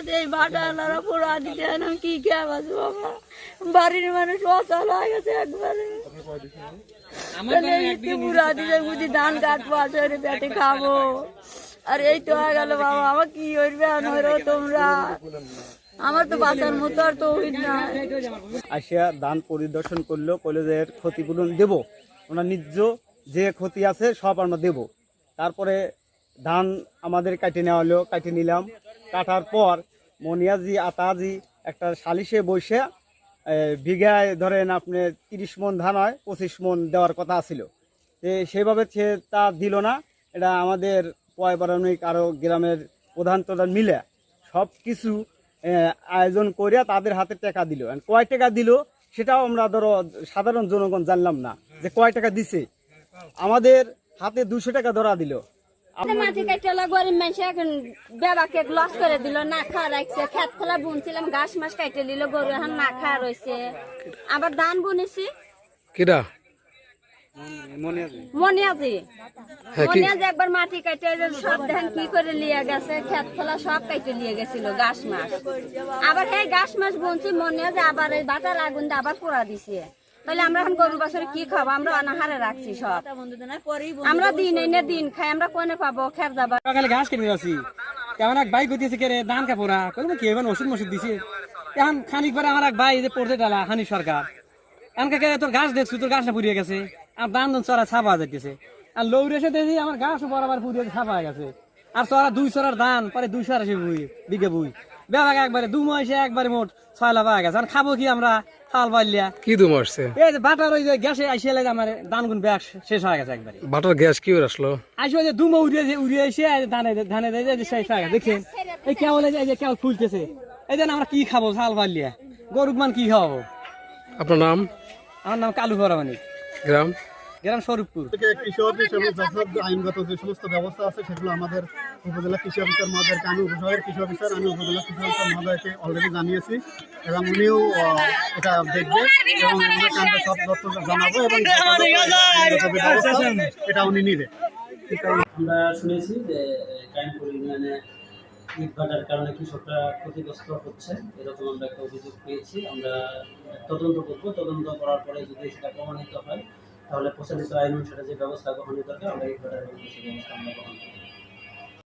গেছে এই ভাটালারা পুরা দিতে আমি কি খেয়ে বাঁচবো বাবা? বাড়ির মানুষ অচল হয়ে গেছে একবারে। তাহলে দিতে বুঝি ধান কাটবো আসলে পেটে খাব। আর এই তো হয়ে গেল বাবা আমার কি করবে আনরো তোমরা। আমার তো বাঁচার মতো আর তো না। আসিয়া ধান পরিদর্শন করল কলেজের ক্ষতিপূরণ দেব। ওনার নিজ যে ক্ষতি আছে সব আমরা দেব। তারপরে ধান আমাদের কাটে নেওয়া হলো কাটে নিলাম। কাটার পর মনিয়াজি, আতাজি, একটা সালিশে বসে বিঘায় ধরেন আপনি তিরিশ মন ধান হয়, পঁচিশ মন দেওয়ার কথা ছিল। সেভাবে সে তা দিল না। এটা আমাদের পয়বারণিক আরও গ্রামের প্রধান প্রধান মিলে সব কিছু আয়োজন করিয়া তাদের হাতে টাকা দিল। কয় টাকা দিল সেটাও আমরা ধরো সাধারণ জনগণ জানলাম না যে কয় টাকা দিছে। আমাদের হাতে দুশো টাকা ধরা দিল। মাটি কাটতে গরিব মানুষ এখন বেবাকে লস করে দিল না খা রাখছে। খেত খোলা বুনছিলাম ঘাস মাস কাটে দিল গরু এখন না খা রয়েছে আবার ধান বুনেছি। কিরা? মনিয়াজি। মনিয়াজি একবার মাটি কাটে সব দেখেন কি করে লিয়ে গেছে খেত খোলা সব কাটে লিয়ে গেছিল ঘাস মাস। আবার এই ঘাস মাস বুনছি মনিয়াজি আবার এই বাটার আগুন আবার পোড়া দিছে। তাহলে আমরা এখন গরু বছরে কি খাব? আমরা অনাহারে রাখছি সব। আমরা দিন এনে দিন খাই আমরা কোনে পাবো খের সকালে ঘাস যাচ্ছি কেমন এক বাইক কে রে ধান কাপড়া করব কি এবার ওষুধ মশুদ দিছে? এখন খানিক পরে আমার এক ভাই যে পড়তে ডালা হানি সরকার। তোর ঘাস দেখছু তোর ঘাসটা পুড়িয়ে গেছে। আর ধান ধান চড়া ছাপা যাইতেছে। আর লৌরে এসে দেখি আমার ঘাস বরাবর পুড়িয়ে ছাপা হয়ে গেছে। আর চড়া দুই চড়ার ধান পরে দুইশো আশি বুই বিঘে বুই বেবাগ একবারে দু মাসে একবারে মোট ছয় লাভ গেছে। আর খাব কি আমরা? থাল পাইলিয়া কি আসছে এই যে বাটার ওই যে গ্যাসে আইসে লাগে আমার ধান গুন ব্যাগ শেষ হয়ে গেছে একবারে। বাটার গ্যাস কি করে আসলো? আসবে যে দুমা উড়িয়ে যে উড়িয়ে এসে ধানে ধানে দেয় যে সেই শাক দেখছেন? এই কেবল এই যে- ফুলতেছে এই যে আমরা কি খাব? শাল পারলিয়া গরুক মান কি খাওয়াবো? আপনার নাম? আমার নাম কালু বরামানি গ্রাম? গ্রাম স্বরূপপুর। থেকে কৃষি অফিস এবং যথাযথ আইনগত যে সমস্ত ব্যবস্থা আছে সেগুলো আমাদের উপজেলা কৃষি অফিসার মহোদয়কে আমি উপশহরের কৃষি অফিসার আমি উপজেলা কৃষি অফিসার মহোদয়কে অলরেডি জানিয়েছি এবং উনিও আহ, এটা দেখবে এবং ওনাকে সব তথ্য জানাব এবং এটা উনি নেবে। আমরা শুনেছি যে ইউনিয়নে ইট ভাটার কারণে কৃষকরা ক্ষতিগ্রস্ত হচ্ছে এরকম আমরা একটা অভিযোগ পেয়েছি। আমরা তদন্ত করব। তদন্ত করার পরে যদি সেটা প্রমাণিত হয় তাহলে প্রচলিত আইন অনুসারে যে ব্যবস্থা গ্রহণের দরকার আমরা ইট ভাটার সেই ব্যবস্থা আমরা গ্রহণ করব।